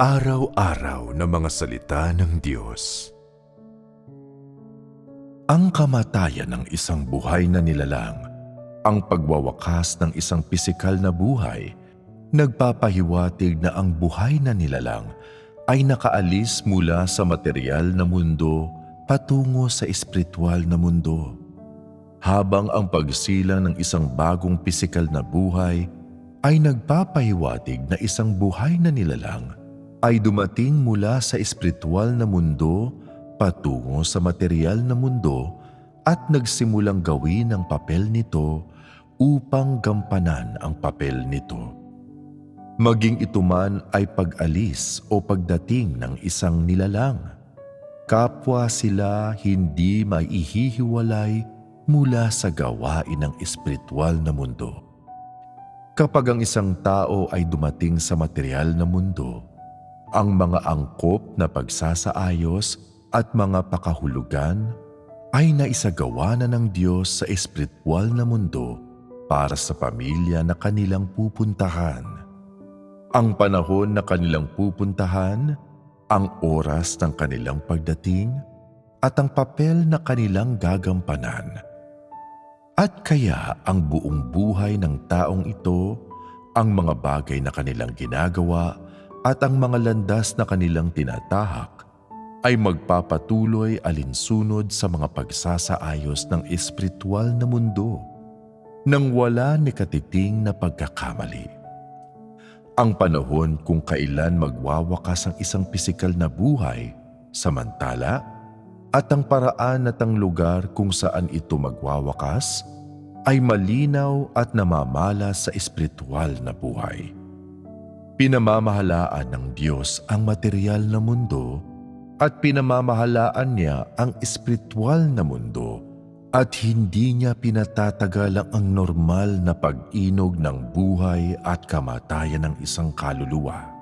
Araw-araw na mga salita ng Diyos. Ang kamatayan ng isang buhay na nilalang, ang pagwawakas ng isang pisikal na buhay, nagpapahiwatig na ang buhay na nilalang ay nakaalis mula sa material na mundo patungo sa espiritual na mundo. Habang ang pagsilang ng isang bagong pisikal na buhay ay nagpapahiwatig na isang buhay na nilalang ay dumating mula sa espiritual na mundo patungo sa material na mundo at nagsimulang gawin ang papel nito upang gampanan ang papel nito. Maging ito man ay pag-alis o pagdating ng isang nilalang. Kapwa sila hindi maihihiwalay mula sa gawain ng espiritual na mundo. Kapag ang isang tao ay dumating sa material na mundo, ang mga angkop na pagsasaayos at mga pakahulugan ay naisagawa na ng Diyos sa espiritual na mundo para sa pamilya na kanilang pupuntahan. Ang panahon na kanilang pupuntahan, ang oras ng kanilang pagdating, at ang papel na kanilang gagampanan. At kaya ang buong buhay ng taong ito, ang mga bagay na kanilang ginagawa at ang mga landas na kanilang tinatahak ay magpapatuloy alinsunod sa mga pagsasaayos ng espiritual na mundo nang wala ni katiting na pagkakamali. Ang panahon kung kailan magwawakas ang isang pisikal na buhay, samantala, at ang paraan at ang lugar kung saan ito magwawakas ay malinaw at namamala sa espiritual na buhay. Pinamamahalaan ng Diyos ang material na mundo at pinamamahalaan niya ang espiritual na mundo at hindi niya pinatatagal ang normal na pag-inog ng buhay at kamatayan ng isang kaluluwa.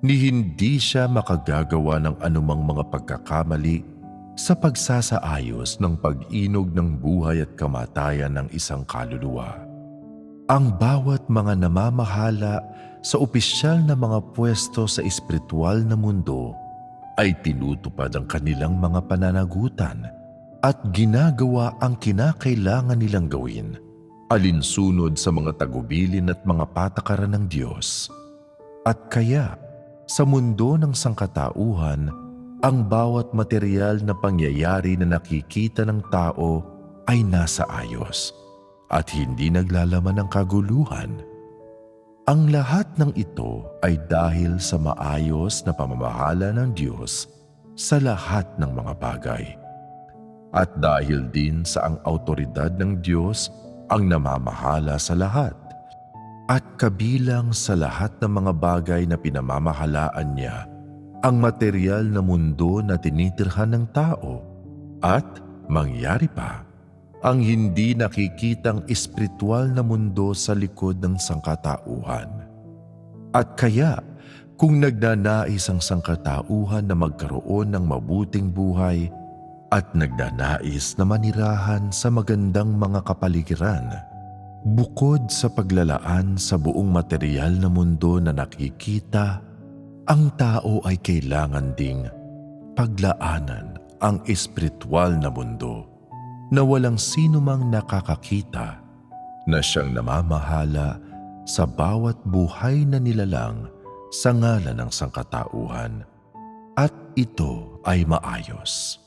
Ni hindi siya makagagawa ng anumang mga pagkakamali sa pagsasaayos ng pag-inog ng buhay at kamatayan ng isang kaluluwa. Ang bawat mga namamahala sa opisyal na mga pwesto sa espiritual na mundo ay tinutupad ang kanilang mga pananagutan at ginagawa ang kinakailangan nilang gawin alinsunod sa mga tagubilin at mga patakaran ng Diyos. At kaya, sa mundo ng sangkatauhan, ang bawat material na pangyayari na nakikita ng tao ay nasa ayos at hindi naglalaman ng kaguluhan ang lahat ng ito ay dahil sa maayos na pamamahala ng Diyos sa lahat ng mga bagay. At dahil din sa ang autoridad ng Diyos ang namamahala sa lahat. At kabilang sa lahat ng mga bagay na pinamamahalaan niya, ang material na mundo na tinitirhan ng tao at mangyari pa ang hindi nakikitang espiritual na mundo sa likod ng sangkatauhan. At kaya, kung nagnanais ang sangkatauhan na magkaroon ng mabuting buhay at nagnanais na manirahan sa magandang mga kapaligiran, bukod sa paglalaan sa buong material na mundo na nakikita, ang tao ay kailangan ding paglaanan ang espiritual na mundo na walang sino mang nakakakita na siyang namamahala sa bawat buhay na nilalang sa ngalan ng sangkatauhan at ito ay maayos.